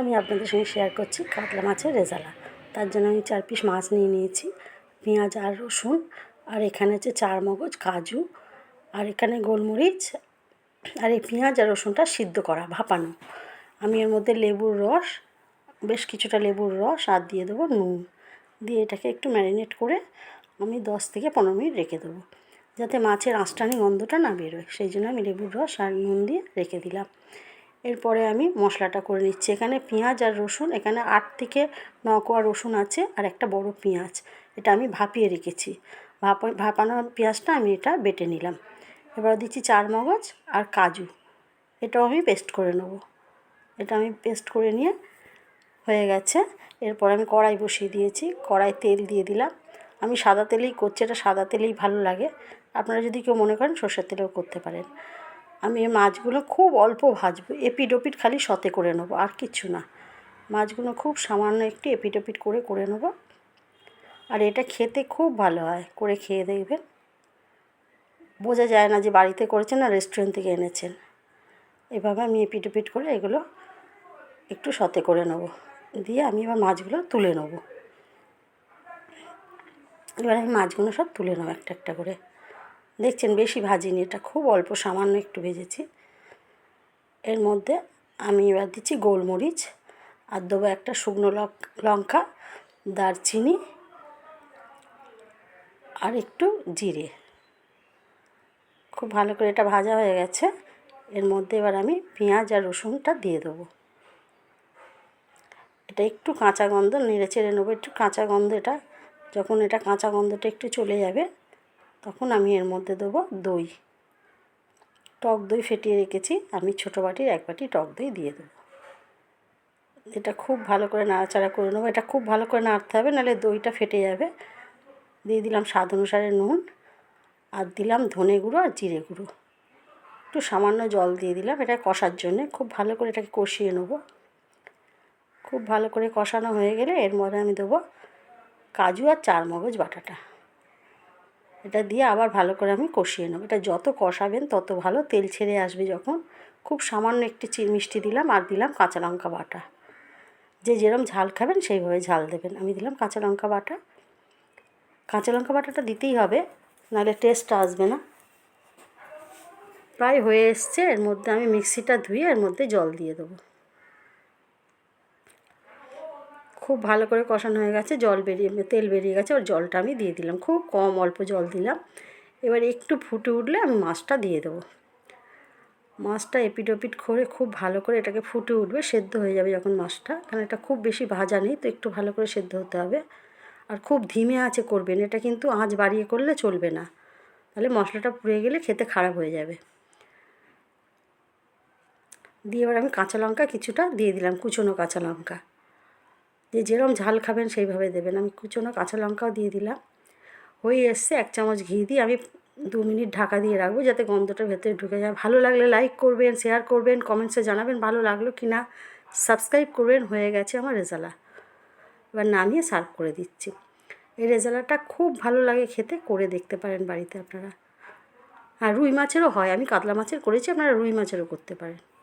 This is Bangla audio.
আমি আপনাদের সঙ্গে শেয়ার করছি কাতলা মাছের রেজালা। তার জন্য আমি চার পিস মাছ নিয়ে নিয়েছি, পেঁয়াজ আর রসুন। আর এখানে হচ্ছে চার মগজ কাজু। আর এখানে গোলমরিচ আর এই পেঁয়াজ আর রসুনটা সিদ্ধ করা, ভাপানো। আমি এর মধ্যে লেবুর রস, বেশ কিছুটা লেবুর রস আর দিয়ে দেবো নুন। দিয়ে এটাকে একটু ম্যারিনেট করে আমি দশ থেকে পনেরো মিনিট রেখে দেবো, যাতে মাছের আঁশটানি গন্ধটা না বেরোয়। সেই জন্য আমি লেবুর রস আর নুন দিয়ে রেখে দিলাম। এরপরে আমি মশলাটা করে নিচ্ছি। এখানে পেঁয়াজ আর রসুন, এখানে আট থেকে ন কোয়া রসুন আছে আর একটা বড় পেঁয়াজ। এটা আমি ভাপিয়ে রেখেছি। ভাপা, ভাপানো পেঁয়াজটা আমি এটা বেটে নিলাম। এবার দিচ্ছি চার মগজ আর কাজু। এটাও আমি পেস্ট করে নেব। এটা আমি পেস্ট করে নিয়ে হয়ে গেছে। এরপর আমি কড়াই বসিয়ে দিয়েছি। কড়াই তেল দিয়ে দিলাম। আমি সাদা তেলেই করছি। এটা সাদা তেলেই ভালো লাগে। আপনারা যদি কেউ মনে করেন সর্ষের তেলেও করতে পারেন। আমি মাছগুলো খুব অল্প ভাজবো এপিট ওপিট খালি সতে করে নেব, আর কিছু না। মাছগুলো খুব সামান্য একটু এপিট ওপিট করে করে নেব। আর এটা খেতে খুব ভালো হয়, করে খেয়ে দেখবেন। বোঝা যায় না যে বাড়িতে করেছেন না রেস্টুরেন্ট থেকে এনেছেন। এভাবে আমি এপিট করে এগুলো একটু সতে করে নেব। দিয়ে আমি এবার মাছগুলো তুলে নেব। এবার আমি মাছগুলো সব তুলে নেব একটা একটা করে। দেখছেন বেশি ভাজিনি, এটা খুব অল্প, সামান্য একটু ভেজেছি। এর মধ্যে আমি এবার দিচ্ছি গোলমরিচ, আর দেবো একটা শুকনো লঙ্কা, দারচিনি, আর একটু জিরে। খুব ভালো করে এটা ভাজা হয়ে গেছে। এর মধ্যে এবার আমি পেঁয়াজ আর রসুনটা দিয়ে দেবো। এটা একটু কাঁচা গন্ধ, নেড়ে চেড়ে নেব, একটু কাঁচা গন্ধ এটা, যখন এটা কাঁচা গন্ধটা একটু চলে যাবে তখন আমি এর মধ্যে দেবো দই। টক দই ফেটিয়ে রেখেছি, আমি ছোটো বাটির এক বাটি টক দই দিয়ে দেবো। এটা খুব ভালো করে নাড়াচাড়া করে নেব। এটা খুব ভালো করে নাড়তে হবে, নাহলে দইটা ফেটে যাবে। দিয়ে দিলাম স্বাদ অনুসারে নুন, আর দিলাম ধনে গুঁড়ো আর জিরে গুঁড়ো। একটু সামান্য জল দিয়ে দিলাম, এটা কষার জন্যে। খুব ভালো করে এটাকে কষিয়ে নেব। খুব ভালো করে কষানো হয়ে গেলে এর মধ্যে আমি দেবো কাজু আর চার মগজ বাটাটা। এটা দিয়ে আবার ভালো করে আমি কষিয়ে নেব। এটা যত কষাবেন তত ভালো তেল ছেড়ে আসবে যখন। খুব সামান্য একটি মিষ্টি দিলাম আর দিলাম কাঁচা লঙ্কা বাটা। যে যেরম ঝাল খাবেন সেইভাবে ঝাল দেবেন। আমি দিলাম কাঁচা লঙ্কা বাটা। কাঁচা লঙ্কা বাটাটা দিতেই হবে, নাহলে টেস্ট আসবে না। প্রায় হয়ে এসছে, এর মধ্যে আমি মিক্সিটা ধুয়ে এর মধ্যে জল দিয়ে দেবো। খুব ভালো করে কষানো হয়ে গেছে, জল বেরিয়ে, তেল বেরিয়ে গেছে, ওর জলটা আমি দিয়ে দিলাম। খুব কম অল্প জল দিলাম। এবার একটু ফুটে উঠলে আমি মাছটা দিয়ে দেবো। মাছটা এপিট ওপিট করে খুব ভালো করে এটাকে ফুটে উঠবে, সেদ্ধ হয়ে যাবে যখন মাছটা। কারণ এটা খুব বেশি ভাজা নেই, তো একটু ভালো করে সেদ্ধ হতে হবে। আর খুব ধিমে আছে করবেন, এটা কিন্তু আঁচ বাড়িয়ে করলে চলবে না। তাহলে মশলাটা পুড়ে গেলে খেতে খারাপ হয়ে যাবে। দিয়ে এবার আমি কাঁচা লঙ্কা কিছুটা দিয়ে দিলাম, কুচনো কাঁচা লঙ্কা। যে যেরকম ঝাল খাবেন সেইভাবে দেবেন। আমি কুচনো কাঁচা লঙ্কাও দিয়ে দিলাম। হয়ে এসছে এক চামচ ঘি দিয়ে আমি দু মিনিট ঢাকা দিয়ে রাখব যাতে গন্ধটা ভেতরে ঢুকে যায়। ভালো লাগলে লাইক করবেন শেয়ার করবেন কমেন্টসে জানাবেন ভালো লাগল কি না। সাবস্ক্রাইব করবেন, হয়ে গেছে আমার রেজালা। এবার নামিয়ে সার্ভ করে দিচ্ছি। এই রেজালাটা খুব ভালো লাগে খেতে, করে দেখতে পারেন বাড়িতে আপনারা। আর রুই মাছেরও হয়, আমি কাতলা মাছের করেছি, আপনারা রুই মাছেরও করতে পারেন।